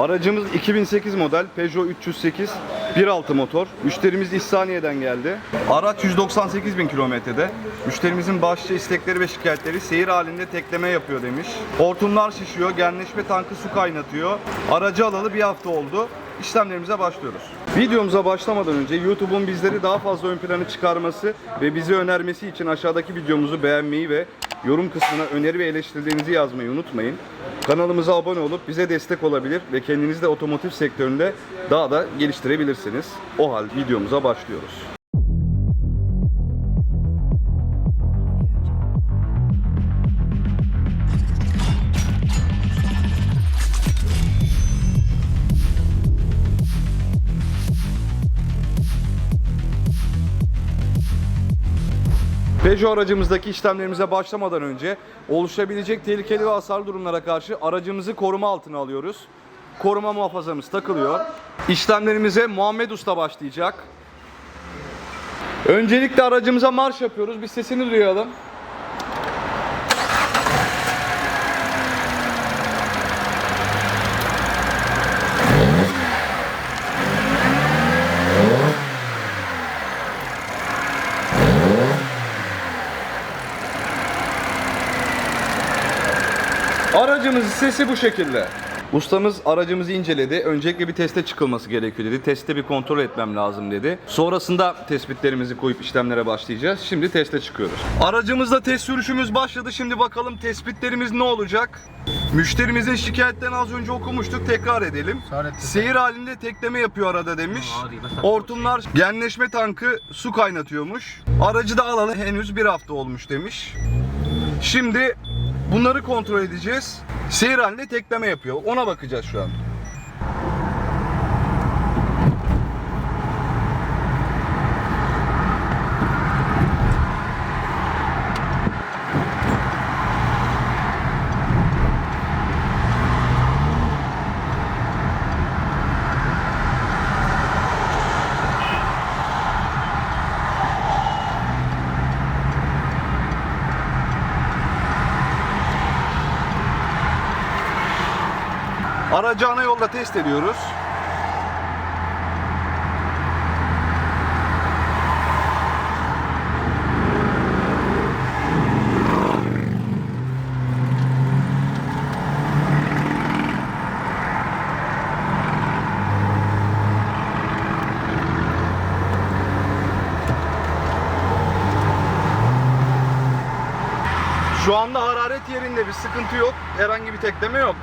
Aracımız 2008 model Peugeot 308 1.6 motor. Müşterimiz İhsaniye'den geldi. Araç 198 bin kilometrede. Müşterimizin başlıca istekleri ve şikayetleri seyir halinde tekleme yapıyor demiş. Hortumlar şişiyor, genleşme tankı su kaynatıyor. Aracı alalı bir hafta oldu. İşlemlerimize başlıyoruz. Videomuza başlamadan önce YouTube'un bizleri daha fazla ön plana çıkarması ve bizi önermesi için aşağıdaki videomuzu beğenmeyi ve yorum kısmına öneri ve eleştirilerinizi yazmayı unutmayın. Kanalımıza abone olup bize destek olabilir ve kendinizi de otomotiv sektöründe daha da geliştirebilirsiniz. O halde videomuza başlıyoruz. Peugeot aracımızdaki işlemlerimize başlamadan önce oluşabilecek tehlikeli ve hasarlı durumlara karşı aracımızı koruma altına alıyoruz. Koruma muhafazamız takılıyor. İşlemlerimize Muhammed Usta başlayacak. Öncelikle aracımıza marş yapıyoruz. Bir sesini duyalım. Aracımızın sesi bu şekilde. Ustamız aracımızı inceledi. Öncelikle bir teste çıkılması gerekiyor dedi. Teste bir kontrol etmem lazım dedi. Sonrasında tespitlerimizi koyup işlemlere başlayacağız. Şimdi teste çıkıyoruz. Aracımızda test sürüşümüz başladı. Şimdi bakalım tespitlerimiz ne olacak? Müşterimizin şikayetlerini az önce okumuştuk. Tekrar edelim. Seyir halinde tekleme yapıyor arada demiş. Hortumlar genleşme tankı su kaynatıyormuş. Aracı da alalı henüz bir hafta olmuş demiş. Şimdi bunları kontrol edeceğiz. Seyir halinde tekleme yapıyor. Ona bakacağız şu an. Aracı ana yolda test ediyoruz. Şu anda hararet yerinde bir sıkıntı yok. Herhangi bir tekleme yok.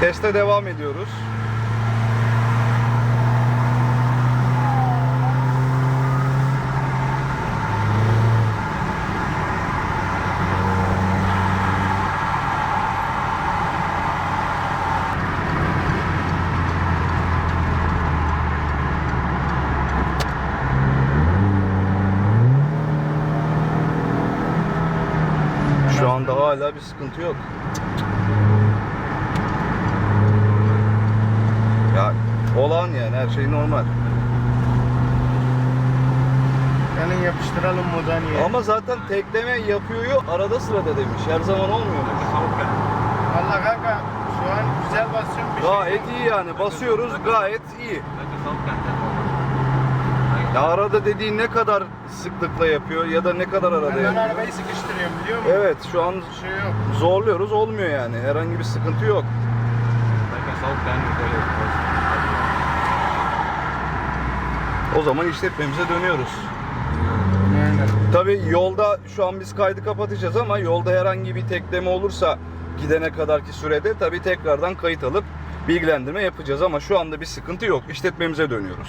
Teste devam ediyoruz. Şu anda hala bir sıkıntı yok. Ya olan yani her şey normal. Yani yapıştıralım modaniye. Ama zaten tekleme yapıyor arada sırada demiş. Her zaman olmuyormuş. Valla kanka şu an güzel basıyorum bir Gayet şey. iyi yani. Basıyoruz gayet iyi. Ya arada dediğin ne kadar sıklıkla yapıyor ya da ne kadar arada Ben yapıyor. arabayı sıkıştırıyorum biliyor musun? Evet şu an Bir şey yok. zorluyoruz olmuyor yani. Herhangi bir sıkıntı yok. O zaman işletmemize dönüyoruz. Tabii yolda şu an biz kaydı kapatacağız ama yolda herhangi bir tekleme olursa gidene kadarki sürede tabii tekrardan kayıt alıp bilgilendirme yapacağız ama şu anda bir sıkıntı yok. İşletmemize dönüyoruz.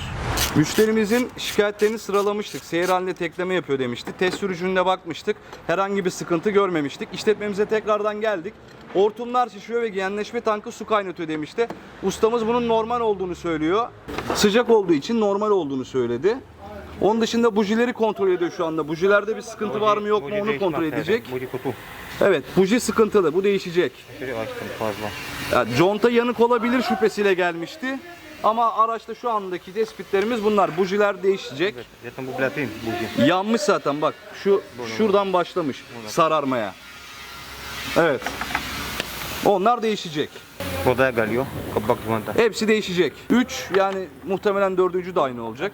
Müşterimizin şikayetlerini sıralamıştık. Seyir halinde tekleme yapıyor demişti. Test sürücünde bakmıştık. Herhangi bir sıkıntı görmemiştik. İşletmemize tekrardan geldik. Hortumlar şişiyor ve genleşme tankı su kaynatıyor demişti. Ustamız bunun normal olduğunu söylüyor. Sıcak olduğu için normal olduğunu söyledi. Onun dışında bujileri kontrol ediyor şu anda. Bujilerde bir sıkıntı var mı yok mu onu kontrol edecek. Evet, buji sıkıntılı. Bu değişecek. Şöyle açtım fazla. Ya, conta yanık olabilir şüphesiyle gelmişti. Ama araçta şu andaki tespitlerimiz bunlar. Bujiler değişecek. Zaten bu platin buji. Yanmış zaten bak. Şu şuradan başlamış sararmaya. Evet. Onlar değişecek. Modaya geliyor. Kapak civata. Hepsi değişecek. 3 yani muhtemelen dördüncü de aynı olacak.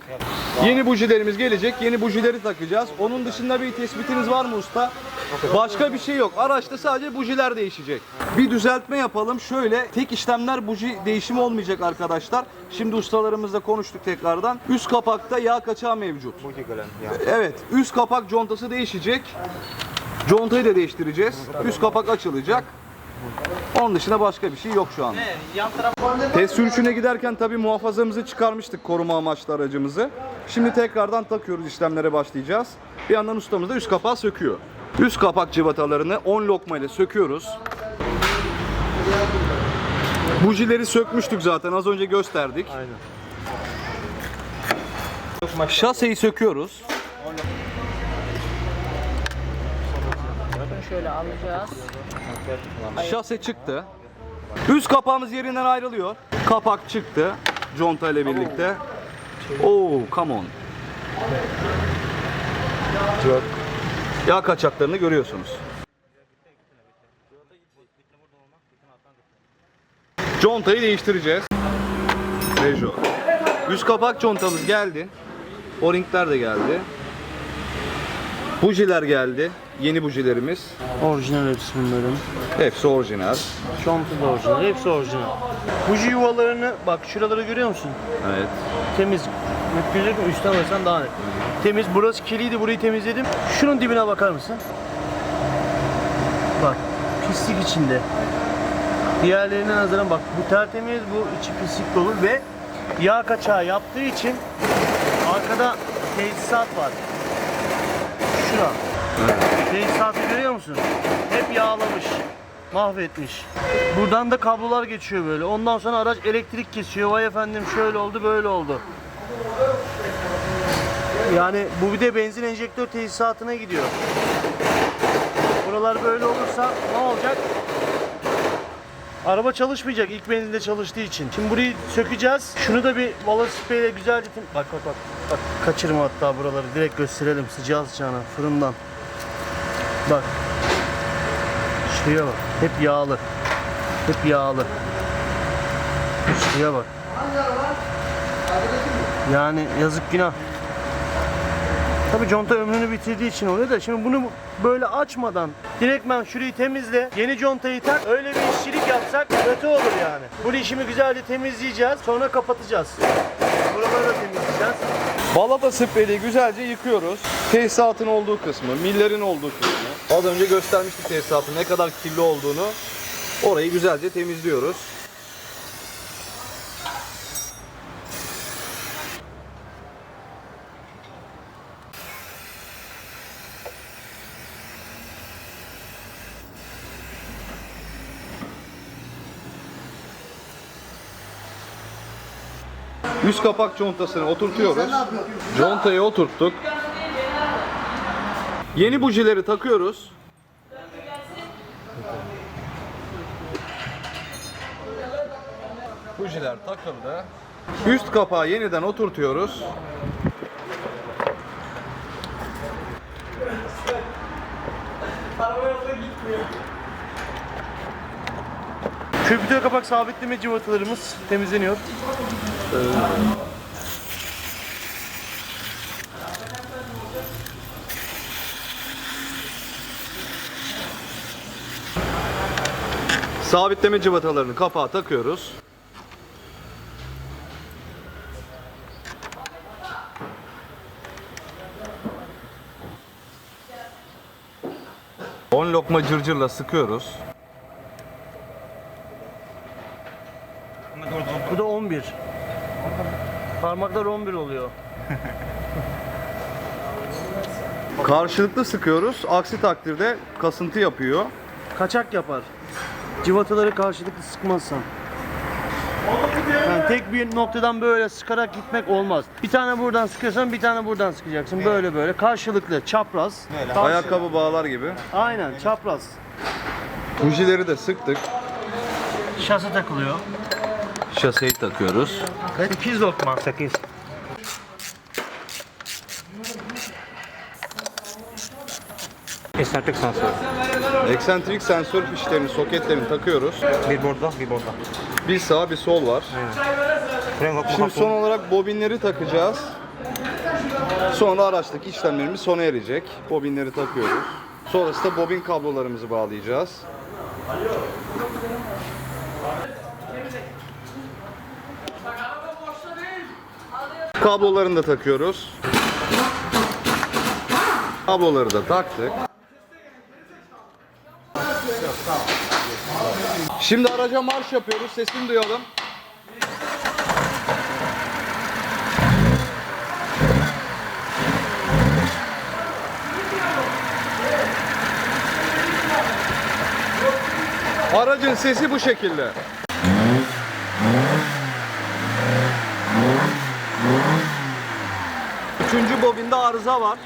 Yeni bujilerimiz gelecek. Yeni bujileri takacağız. Onun dışında bir tespitiniz var mı usta? Başka bir şey yok. Araçta sadece bujiler değişecek. Bir düzeltme yapalım. Şöyle tek işlemler buji değişimi olmayacak arkadaşlar. Şimdi ustalarımızla konuştuk tekrardan. Üst kapakta yağ kaçağı mevcut. Evet, üst kapak contası değişecek. Contayı da değiştireceğiz. Üst kapak açılacak. Onun dışında başka bir şey yok şu an. Test sürüşüne giderken tabii muhafazamızı çıkarmıştık koruma amaçlı aracımızı. Şimdi tekrardan takıyoruz işlemlere başlayacağız. Bir yandan ustamız da üst kapağı söküyor. Üst kapak cıvatalarını 10 lokma ile söküyoruz. Bujileri sökmüştük zaten az önce gösterdik. Aynen. Şaseyi söküyoruz. Şöyle alacağız. Şase çıktı. Üst kapağımız yerinden ayrılıyor. Kapak çıktı. Conta ile birlikte. Oo, come on. Yağ kaçaklarını görüyorsunuz. Contayı değiştireceğiz. Peugeot. Üst kapak contamız geldi. O-ringler de geldi. Bujiler geldi. Yeni bujilerimiz. Orijinal hepsi bunların. Hepsi orijinal. Çanta da orijinal. Hepsi orijinal. Buji yuvalarını bak şuraları görüyor musun? Evet. Temiz. Net gözüküyor mu? Üstten alırsan daha net. Temiz. Burası kirliydi. Burayı temizledim. Şunun dibine bakar mısın? Bak. Pislik içinde. Diğerlerine nazaran bak. Bu tertemiz. Bu içi pislik dolu ve yağ kaçağı yaptığı için arkada tesisat var. Şura. Tesisatı görüyor musun? Hep yağlamış. Mahvetmiş. Buradan da kablolar geçiyor böyle. Ondan sonra araç elektrik kesiyor. Vay efendim şöyle oldu böyle oldu. Yani bu bir de benzin enjektör tesisatına gidiyor. Buralar böyle olursa ne olacak? Araba çalışmayacak ilk benzinde çalıştığı için. Şimdi burayı sökeceğiz. Şunu da bir valo spreyle güzelce... Bak bak bak. Bak kaçırma hatta buraları. Direkt gösterelim sıcağı sıcağına fırından. Bak. Şuraya bak. Hep yağlı. Hep yağlı. Şuraya bak. Yani yazık günah. Tabii conta ömrünü bitirdiği için oluyor da şimdi bunu böyle açmadan direktmen şurayı temizle, yeni contayı tak, öyle bir işçilik yapsak kötü olur yani. Bu işimi güzelce temizleyeceğiz, sonra kapatacağız. Buraları da temizleyeceğiz. Balata spreyi güzelce yıkıyoruz. Tesisatın olduğu kısmı, millerin olduğu kısmı. Az önce göstermiştik tesisatın ne kadar kirli olduğunu. Orayı güzelce temizliyoruz. Üst kapak contasını oturtuyoruz. Contayı oturttuk. Yeni bujileri takıyoruz. Bujiler takıldı. Üst kapağı yeniden oturtuyoruz. Köpütör kapak sabitleme cıvatalarımız temizleniyor. Sabitleme cıvatalarını kapağa takıyoruz. On lokma cırcırla sıkıyoruz. Bu da 11. Parmaklar 11 oluyor. Karşılıklı sıkıyoruz. Aksi takdirde kasıntı yapıyor. Kaçak yapar. Civataları karşılıklı sıkmazsan. Yani tek bir noktadan böyle sıkarak gitmek olmaz. Bir tane buradan sıkıyorsan bir tane buradan sıkacaksın. Böyle böyle karşılıklı, çapraz. Karşı- Ayakkabı bağlar gibi. Aynen, çapraz. Bujileri de sıktık. Şase takılıyor. Şaseyi takıyoruz. 8 lokma. 8. Eccentric sensör. Eksentrik sensör fişlerini, soketlerini takıyoruz. Bir burada, bir burada. Bir sağ bir sol var. Bak Şimdi son olarak bobinleri takacağız. Sonra araçtaki işlemlerimiz sona erecek. Bobinleri takıyoruz. Sonrasında bobin kablolarımızı bağlayacağız. Kablolarını da takıyoruz. Kabloları da taktık. Şimdi araca marş yapıyoruz. Sesini duyalım. Aracın sesi bu şekilde. Üçüncü bobinde arıza var.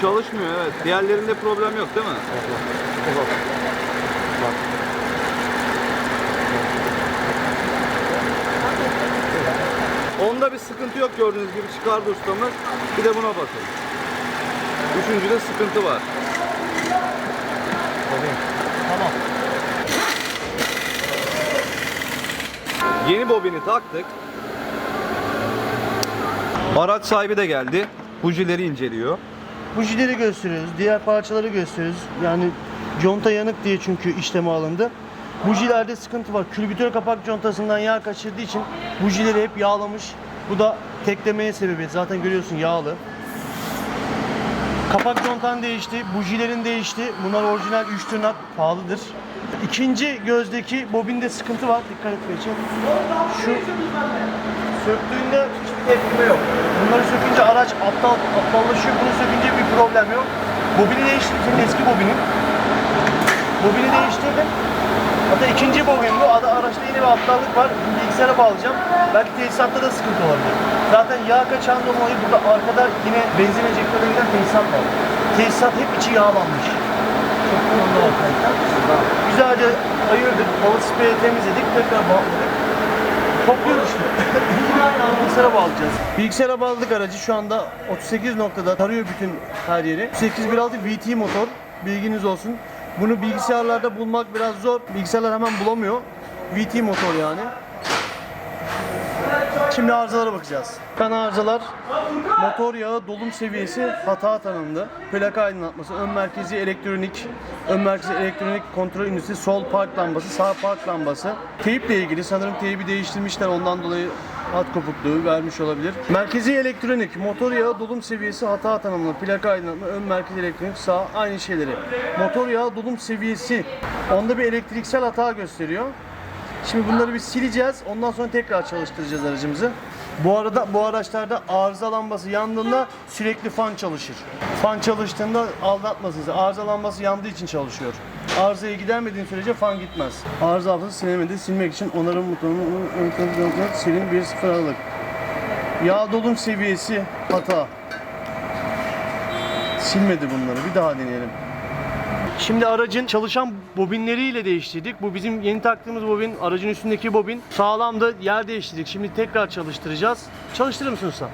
Çalışmıyor evet. Diğerlerinde problem yok değil mi? Onda bir sıkıntı yok gördüğünüz gibi çıkardı ustamız. Bir de buna bakın. Üçüncüde sıkıntı var. Tamam. Yeni bobini taktık. Araç sahibi de geldi. Bujileri inceliyor. Bujileri gösteriyoruz, diğer parçaları gösteriyoruz. Yani conta yanık diye çünkü işleme alındı. Bujilerde sıkıntı var. Külbütör kapak contasından yağ kaçırdığı için bujileri hep yağlamış. Bu da teklemeye sebebiyet. Zaten görüyorsun yağlı. Kapak contan değişti, bujilerin değişti. Bunlar orijinal 3 tırnak pahalıdır. İkinci gözdeki bobinde sıkıntı var. Dikkat et Beyciğim. Şu söktüğünde hiçbir tepkime yok. Bunları sökünce araç aptal aptallaşıyor. Bunu sökünce bir problem yok. Bobini değiştirdim. Eski bobinin. Bobini değiştirdim. Hatta ikinci bobin bu. Araçta yine bir aptallık var. Bilgisayara bağlayacağım. Belki tesisatta da sıkıntı olabilir. Zaten yağ kaçağın dolayı burada arkada yine benzin enjektöründen tesisat var. Tesisat hep içi yağlanmış. Çok kullanılı ortalıkta. Güzelce ayırdık. Hava spreyi temizledik. Tekrar bağladık. Topluyoruz işte. Bilgisayara bağlayacağız. Bilgisayara bağladık aracı. Şu anda 38 noktada tarıyor bütün her yeri. 816 VT motor. Bilginiz olsun. Bunu bilgisayarlarda bulmak biraz zor. Bilgisayarlar hemen bulamıyor. VT motor yani. Şimdi arızalara bakacağız. Kan arızalar, motor yağı dolum seviyesi hata tanımlı. Plaka aydınlatması, ön merkezi elektronik, ön merkezi elektronik kontrol ünitesi, sol park lambası, sağ park lambası. Teyiple ilgili sanırım teybi değiştirmişler ondan dolayı hat kopukluğu vermiş olabilir. Merkezi elektronik, motor yağı dolum seviyesi hata tanımlı. Plaka aydınlatma, ön merkezi elektronik, sağ aynı şeyleri. Motor yağı dolum seviyesi onda bir elektriksel hata gösteriyor. Şimdi bunları bir sileceğiz. Ondan sonra tekrar çalıştıracağız aracımızı. Bu arada bu araçlarda arıza lambası yandığında sürekli fan çalışır. Fan çalıştığında aldatmasınız. Arıza lambası yandığı için çalışıyor. Arızayı gidermediğin sürece fan gitmez. Arıza lambası silemedi. Silmek için onarım butonunu silin 1.0 Aralık. Yağ dolum seviyesi hata. Silmedi bunları. Bir daha deneyelim. Şimdi aracın çalışan bobinleriyle değiştirdik. Bu bizim yeni taktığımız bobin, aracın üstündeki bobin. Sağlamdı, yer değiştirdik. Şimdi tekrar çalıştıracağız. Çalıştırır mısın usta?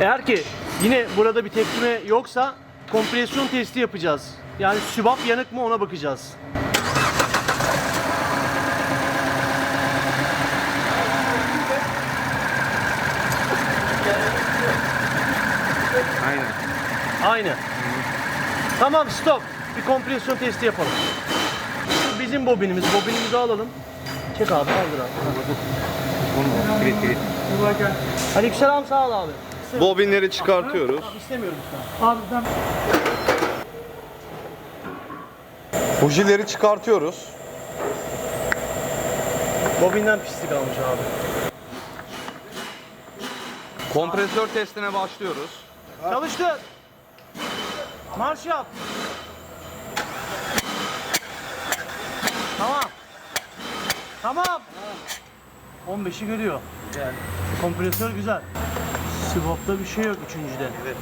Eğer ki yine burada bir tepkime yoksa kompresyon testi yapacağız. Yani sübap yanık mı ona bakacağız. Aynen. Aynı. Tamam stop. Bir kompresyon testi yapalım. Şu bizim bobinimiz. Bobinimizi alalım. Çek abi kaldır abi. Bunu kilit kilit. Aleykümselam sağ ol abi. Bobinleri çıkartıyoruz. Abi istemiyorum usta. Abi ben Bujileri çıkartıyoruz. bobinden pislik almış abi. Kompresör testine başlıyoruz. Çalıştı. Marş yap. Tamam. Tamam. 15'i görüyor. Yani kompresör güzel. Sivop'ta bir şey yok üçüncüde. Evet.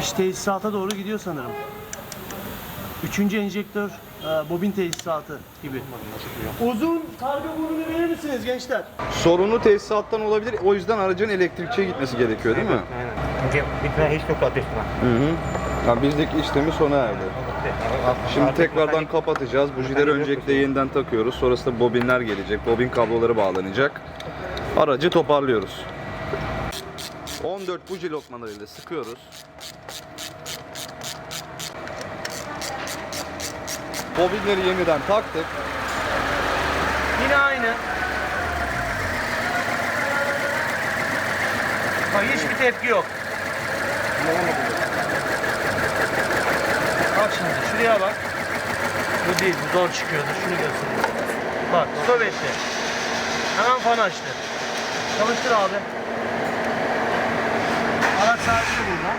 İş tesisata doğru gidiyor sanırım. Üçüncü enjektör e, bobin tesisatı gibi. Uzun karga borunu verir misiniz gençler? Sorunu tesisattan olabilir. O yüzden aracın elektrikçiye gitmesi gerekiyor değil mi? Aynen. Çünkü bitmeye hiç yok ateş var. Hı hı. Ya bizdeki işlemi sona erdi. Şimdi tekrardan kapatacağız. Bujileri öncelikle yeniden takıyoruz. Sonrasında bobinler gelecek. Bobin kabloları bağlanacak. Aracı toparlıyoruz. 14 buji lokmalarıyla sıkıyoruz. Bobinleri yeniden taktık. Yine aynı. Bak hiçbir tepki yok. Bak şimdi şuraya bak. Bu değil, bu zor çıkıyordu. Şunu göstereyim. Bak, stop etti. Hemen fan açtı. Çalıştır abi. Araç sahibi burada.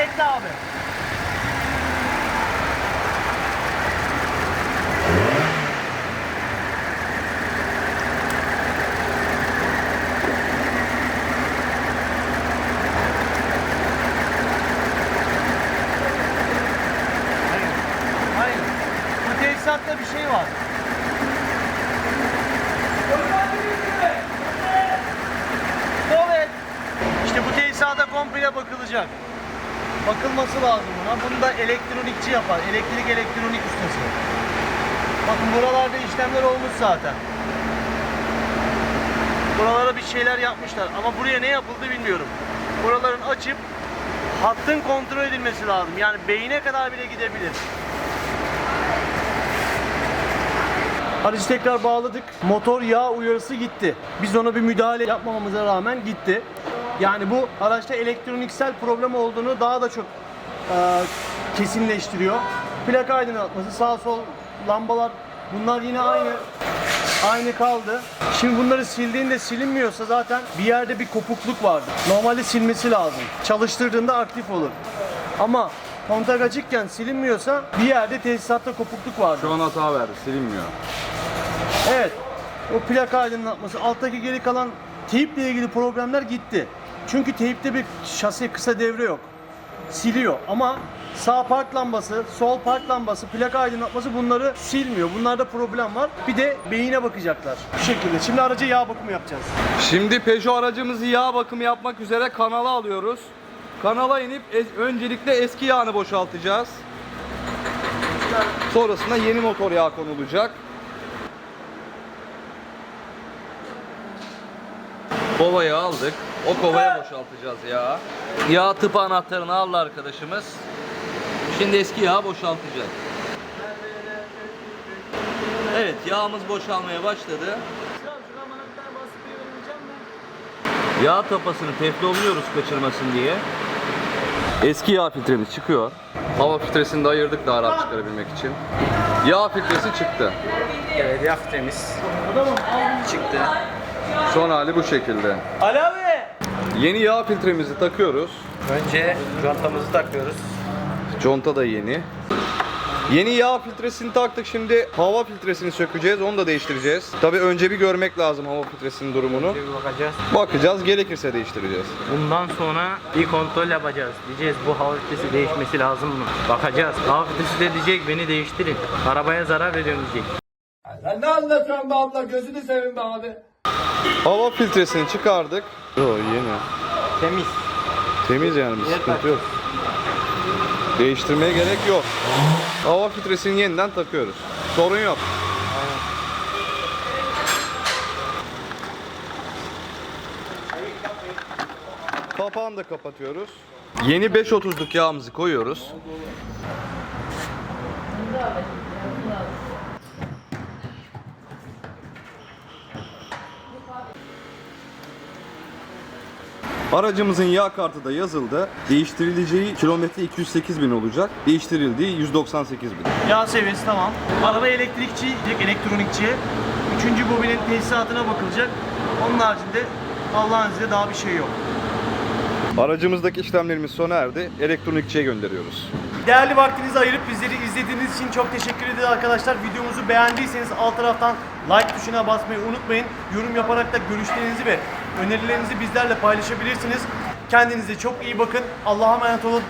Bekle abi. Hayır. Bu tesisatta bir şey var. Evet. İşte bu tesisata komple bakılacak. Bakılması lazım buna. Bunu da elektronikçi yapar. Elektrik ustası. Bakın buralarda işlemler olmuş zaten. Buralara bir şeyler yapmışlar ama buraya ne yapıldı bilmiyorum. Buraların açıp hattın kontrol edilmesi lazım. Yani beyine kadar bile gidebilir. Aracı tekrar bağladık. Motor yağ uyarısı gitti. Biz ona bir müdahale yapmamamıza rağmen gitti. Yani bu araçta elektroniksel problem olduğunu daha da çok e, kesinleştiriyor. Plaka aydınlatması, sağ sol lambalar bunlar yine aynı aynı kaldı. Şimdi bunları sildiğinde silinmiyorsa zaten bir yerde bir kopukluk vardır. Normalde silmesi lazım. Çalıştırdığında aktif olur. Ama kontak açıkken silinmiyorsa bir yerde tesisatta kopukluk vardır. Şu an hata verdi. Silinmiyor. Evet. O plaka aydınlatması, alttaki geri kalan teyiple ilgili problemler gitti. Çünkü teyipte bir şase kısa devre yok. Siliyor ama sağ park lambası, sol park lambası, plaka aydınlatması bunları silmiyor. Bunlarda problem var. Bir de beyine bakacaklar. Bu şekilde. Şimdi araca yağ bakımı yapacağız. Şimdi Peugeot aracımızı yağ bakımı yapmak üzere kanala alıyoruz. Kanala inip es- öncelikle eski yağını boşaltacağız. Sonrasında yeni motor yağ konulacak. Kovayı aldık. O kovaya boşaltacağız yağı. Yağ tıp anahtarını aldı arkadaşımız. Şimdi eski yağı boşaltacak. Evet yağımız boşalmaya başladı. Yağ tapasını teflonluyoruz kaçırmasın diye. Eski yağ filtremiz çıkıyor. Hava filtresini de ayırdık daha rahat çıkarabilmek için. Yağ filtresi çıktı. Evet yağ temiz. Çıktı. Son hali bu şekilde. Ali abi! Yeni yağ filtremizi takıyoruz. Önce contamızı takıyoruz. Conta da yeni. Yeni yağ filtresini taktık. Şimdi hava filtresini sökeceğiz. Onu da değiştireceğiz. Tabii önce bir görmek lazım hava filtresinin durumunu. Bir bakacağız. Bakacağız. Gerekirse değiştireceğiz. Bundan sonra bir kontrol yapacağız. Diyeceğiz bu hava filtresi değişmesi lazım mı? Bakacağız. Hava filtresi de diyecek beni değiştirin. Arabaya zarar veriyorum diyecek. Sen ne anlatıyorsun be abla gözünü seveyim be abi. Hava filtresini çıkardık. Yo yeni. Temiz. Temiz yani bir sıkıntı yok. Değiştirmeye gerek yok. Hava filtresini yeniden takıyoruz. Sorun yok. Kapağını da kapatıyoruz. Yeni 5.30'luk yağımızı koyuyoruz. Aracımızın yağ kartı da yazıldı. Değiştirileceği kilometre 208 bin olacak. Değiştirildiği 198 bin. Yağ seviyesi tamam. Araba elektrikçi, elektronikçi. Üçüncü bobinin tesisatına bakılacak. Onun haricinde Allah'ın izniyle daha bir şey yok. Aracımızdaki işlemlerimiz sona erdi. Elektronikçiye gönderiyoruz. Değerli vaktinizi ayırıp bizleri izlediğiniz için çok teşekkür ederiz arkadaşlar. Videomuzu beğendiyseniz alt taraftan like tuşuna basmayı unutmayın. Yorum yaparak da görüşlerinizi ve Önerilerinizi bizlerle paylaşabilirsiniz. Kendinize çok iyi bakın. Allah'a emanet olun.